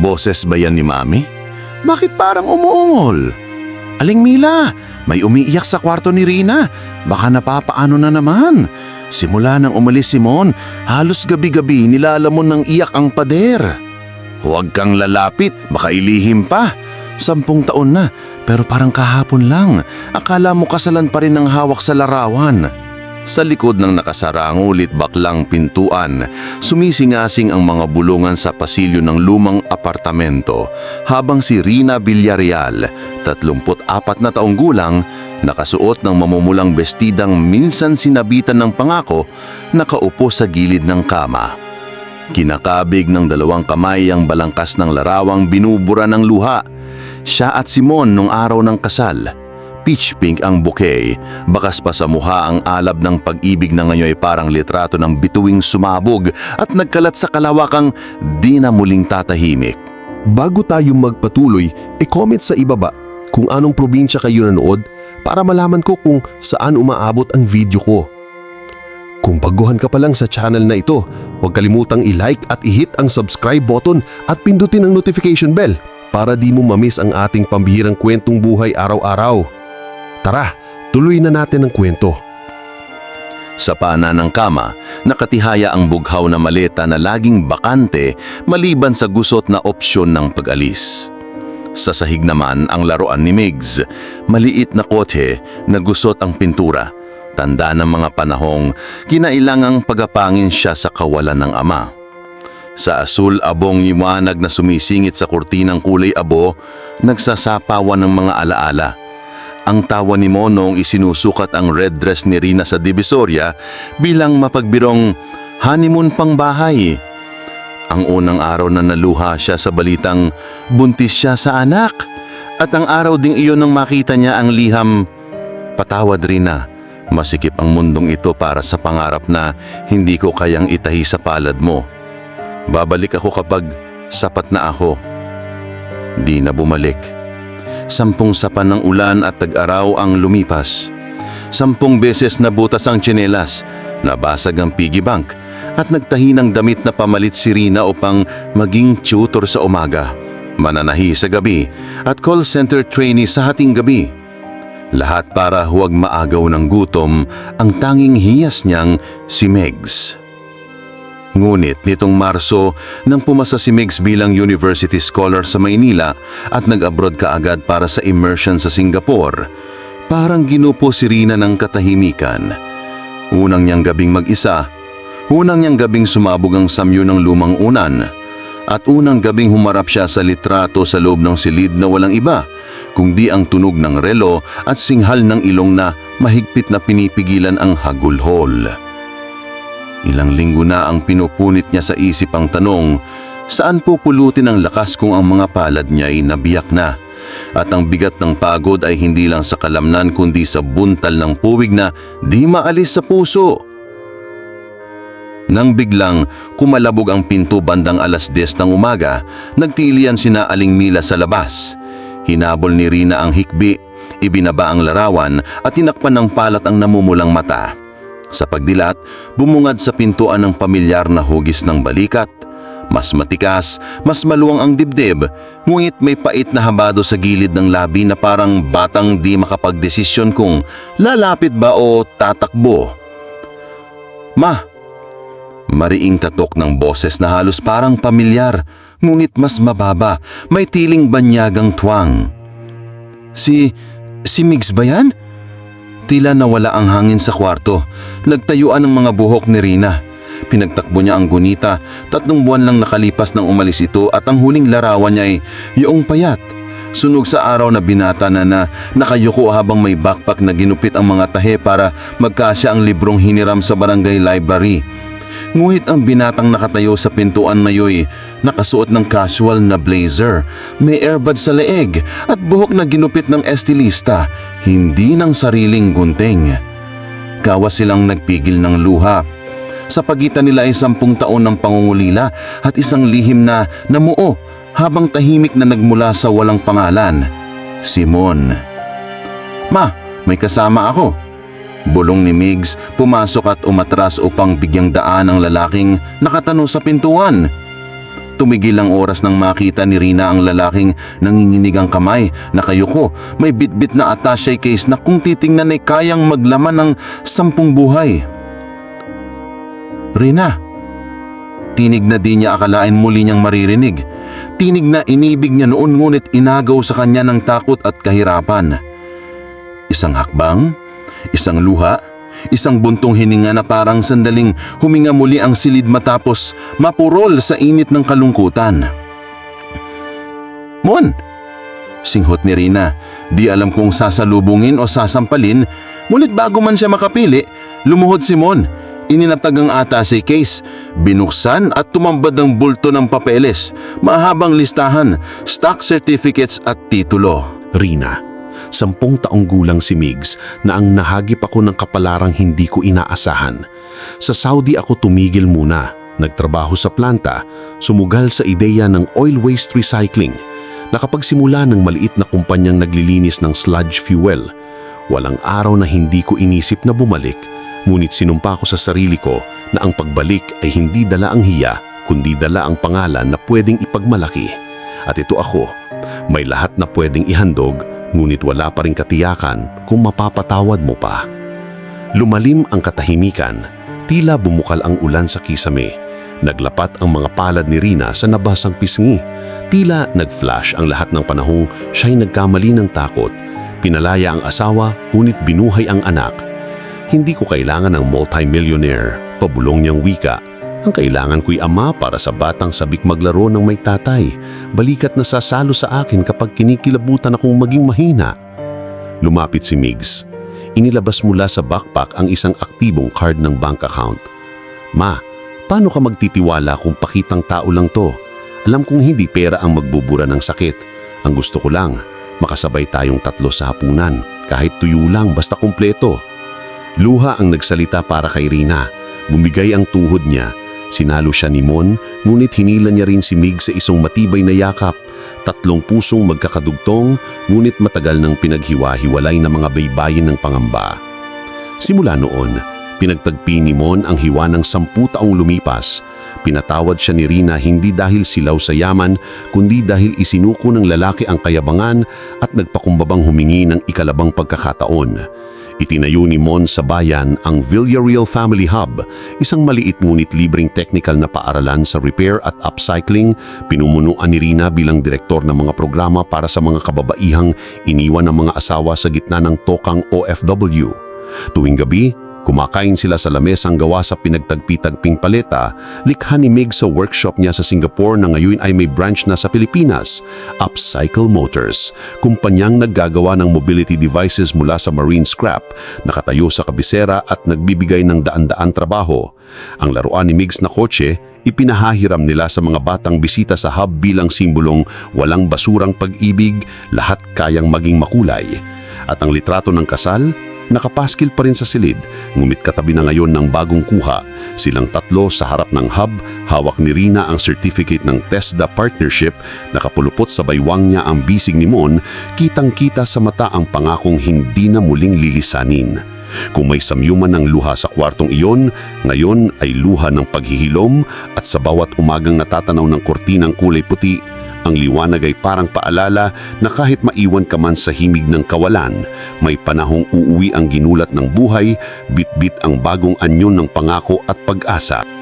Boses ba yan ni Mami? Bakit parang umuungol? Aling Mila, may umiiyak sa kwarto ni Rina. Baka napapaano na naman. Simula nang umalis si Mon, halos gabi-gabi nilalamon ng iyak ang pader. Huwag kang lalapit, baka ilihim pa. Sampung taon na, pero parang kahapon lang. Akala mo kasalan pa rin ang hawak sa larawan. Sa likod ng nakasara ang ulit baklang pintuan, sumisingasing ang mga bulungan sa pasilyo ng lumang apartamento habang si Rina Villarreal, 34 na taong gulang, nakasuot ng mamumulang bestidang minsan sinabitan ng pangako, nakaupo sa gilid ng kama. Kinakabig ng dalawang kamay ang balangkas ng larawang binubura ng luha. Siya at Simon nung araw ng kasal. Peach pink ang bouquet, bakas pa sa mukha ang alab ng pag-ibig na ngayon ay parang litrato ng bituing sumabog at nagkalat sa kalawakang di na muling tatahimik. Bago tayo magpatuloy, e-comment sa ibaba kung anong probinsya kayo nanood para malaman ko kung saan umaabot ang video ko. Kung baguhan ka pa lang sa channel na ito, huwag kalimutang i-like at i-hit ang subscribe button at pindutin ang notification bell para di mo mamiss ang ating pambihirang kwentong buhay araw-araw. Tara, tuloy na natin ang kwento. Sa pana ng kama, nakatihaya ang bughaw na maleta na laging bakante maliban sa gusot na opsyon ng pag-alis. Sa sahig naman ang laruan ni Migs, maliit na kotse na gusot ang pintura. Tanda ng mga panahong kinailangang pagapangin siya sa kawalan ng ama. Sa asul abong liwanag na sumisingit sa kurtinang kulay abo, nagsasapawan ng mga alaala. Ang tawa ni Monong isinusukat ang red dress ni Rina sa Divisoria bilang mapagbirong honeymoon pang bahay. Ang unang araw na naluha siya sa balitang buntis siya sa anak. At ang araw ding iyon nang makita niya ang liham, Patawad Rina, masikip ang mundong ito para sa pangarap na hindi ko kayang itahi sa palad mo. Babalik ako kapag sapat na ako. Di na bumalik. Sampung sapan ng ulan at tag-araw ang lumipas. Sampung beses nabutas ang tsinelas, nabasag ang piggy bank, at nagtahi ng damit na pamalit si Rina upang maging tutor sa umaga, mananahi sa gabi, at call center trainee sa hating gabi. Lahat para huwag maagaw ng gutom ang tanging hiyas niyang si Megs. Ngunit nitong Marso, nang pumasa si Migs bilang university scholar sa Maynila at nag-abroad kaagad para sa immersion sa Singapore, parang ginupo si Rina ng katahimikan. Unang niyang gabing mag-isa, unang niyang gabing sumabog ang samyo ng lumang unan, at unang gabing humarap siya sa litrato sa loob ng silid na walang iba, kundi ang tunog ng relo at singhal ng ilong na mahigpit na pinipigilan ang hagulhol. Ilang linggo na ang pinupunit niya sa isip ang tanong, saan pupulutin ang lakas kung ang mga palad niya ay nabiyak na? At ang bigat ng pagod ay hindi lang sa kalamnan kundi sa buntal ng puwig na di maalis sa puso. Nang biglang kumalabog ang pinto bandang alas 10 ng umaga, nagtilian sina Aling Mila sa labas. Hinabol ni Rina ang hikbi, ibinaba ang larawan at tinakpan ng palat ang namumulang mata. Sa pagdilat, bumungad sa pintuan ng pamilyar na hugis ng balikat. Mas matikas, mas maluwang ang dibdib, ngunit may pait na habado sa gilid ng labi na parang batang di makapagdesisyon kung lalapit ba o tatakbo. Ma! Mariing tatok ng boses na halos parang pamilyar, ngunit mas mababa, may tiling banyagang twang. Si... si Migs ba yan? Tila nawala ang hangin sa kwarto. Nagtayuan ang mga buhok ni Rina. Pinagtakbo niya ang gunita. Tatlong buwan lang nakalipas nang umalis ito at ang huling larawan niya ay yung payat. Sunog sa araw na binata na na nakayuko habang may backpack na ginupit ang mga tahe para magkasya ang librong hiniram sa barangay library. Ngunit ang binatang nakatayo sa pintuan na yoy, nakasuot ng casual na blazer, may airbud sa leeg at buhok na ginupit ng estilista, hindi ng sariling gunting. Kawa silang nagpigil ng luha. Sa pagitan nila ay sampung taon ng pangungulila at isang lihim na namuo habang tahimik na nagmula sa walang pangalan. Simon. Ma, may kasama ako. Bulong ni Migs, pumasok at umatras upang bigyang daan ang lalaking nakatano sa pintuan. Tumigil ang oras nang makita ni Rina ang lalaking nanginginig ang kamay, nakayuko, may bitbit na attache case na kung titingnan ay kayang maglaman ng sampung buhay. Rina, tinig na di niya akalain muli niyang maririnig. Tinig na inibig niya noon ngunit inagaw sa kanya ng takot at kahirapan. Isang hakbang, isang luha, isang buntong hininga na parang sandaling huminga muli ang silid matapos mapurol sa init ng kalungkutan. Mon! Singhot ni Rina. Di alam kung sasalubungin o sasampalin, ngunit bago man siya makapili, lumuhod si Mon. Ininatag ang ata si case, binuksan at tumambad ang bulto ng papeles, mahabang listahan, stock certificates at titulo. Rina, sampung taong gulang si Migs na ang nahagip ako ng kapalarang hindi ko inaasahan. Sa Saudi ako tumigil muna, nagtrabaho sa planta, sumugal sa ideya ng oil waste recycling. Nakapagsimula ng maliit na kumpanyang naglilinis ng sludge fuel. Walang araw na hindi ko inisip na bumalik, ngunit sinumpa ko sa sarili ko na ang pagbalik ay hindi dala ang hiya, kundi dala ang pangalan na pwedeng ipagmalaki. At ito ako, may lahat na pwedeng ihandog, ngunit wala pa rin katiyakan kung mapapatawad mo pa. Lumalim ang katahimikan, tila bumukal ang ulan sa kisame. Naglapat ang mga palad ni Rina sa nabasang pisngi. Tila nag-flash ang lahat ng panahong siya'y nagkamali ng takot. Pinalaya ang asawa, ngunit binuhay ang anak. Hindi ko kailangan ng multimillionaire, pabulong niyang wika. Ang kailangan ko'y ama para sa batang sabik maglaro ng may tatay. Balikat na sasalo sa akin kapag kinikilabutan akong maging mahina. Lumapit si Migs. Inilabas mula sa backpack ang isang aktibong card ng bank account. Ma, paano ka magtitiwala kung pakitang tao lang to? Alam kong hindi pera ang magbubura ng sakit. Ang gusto ko lang, makasabay tayong tatlo sa hapunan, kahit tuyo lang basta kumpleto. Luha ang nagsalita para kay Rina. Bumigay ang tuhod niya. Sinalo siya ni Mon, ngunit hinila niya rin si Mig sa isang matibay na yakap. Tatlong pusong magkakadugtong, ngunit matagal nang pinaghiwa-hiwalay na mga baybayin ng pangamba. Simula noon, pinagtagpi ni Mon ang hiwa ng sampu taong lumipas. Pinatawad siya ni Rina hindi dahil silaw sa yaman, kundi dahil isinuko ng lalaki ang kayabangan at nagpakumbabang humingi ng ikalabang pagkakataon. Itinayo ni Mon sa bayan ang Villarreal Family Hub, isang maliit ngunit libreng technical na paaralan sa repair at upcycling, pinumunuan ni Rina bilang direktor ng mga programa para sa mga kababaihang iniwan ng mga asawa sa gitna ng tokang OFW. Tuwing gabi, kumakain sila sa lamesang gawa sa pinagtagpi-tagping paleta, likha ni Mig sa workshop niya sa Singapore na ngayon ay may branch na sa Pilipinas, Upcycle Motors, kumpanyang naggagawa ng mobility devices mula sa marine scrap, nakatayo sa kabisera at nagbibigay ng daan-daan trabaho. Ang laruan ni Migs na kotse, ipinahahiram nila sa mga batang bisita sa hub bilang simbolong walang basurang pag-ibig, lahat kayang maging makulay. At ang litrato ng kasal, nakapaskil pa rin sa silid, ngumit katabi na ngayon ng bagong kuha. Silang tatlo sa harap ng hub, hawak ni Rina ang certificate ng TESDA partnership, nakapulupot sa baywang niya ang bisig ni Mon, kitang-kita sa mata ang pangakong hindi na muling lilisanin. Kung may samyuman ng luha sa kwartong iyon, ngayon ay luha ng paghihilom at sa bawat umagang natatanaw ng kortinang kulay puti, ang liwanag ay parang paalala na kahit maiwan ka man sa himig ng kawalan, may panahong uuwi ang ginulat ng buhay, bitbit ang bagong anyon ng pangako at pag-asa.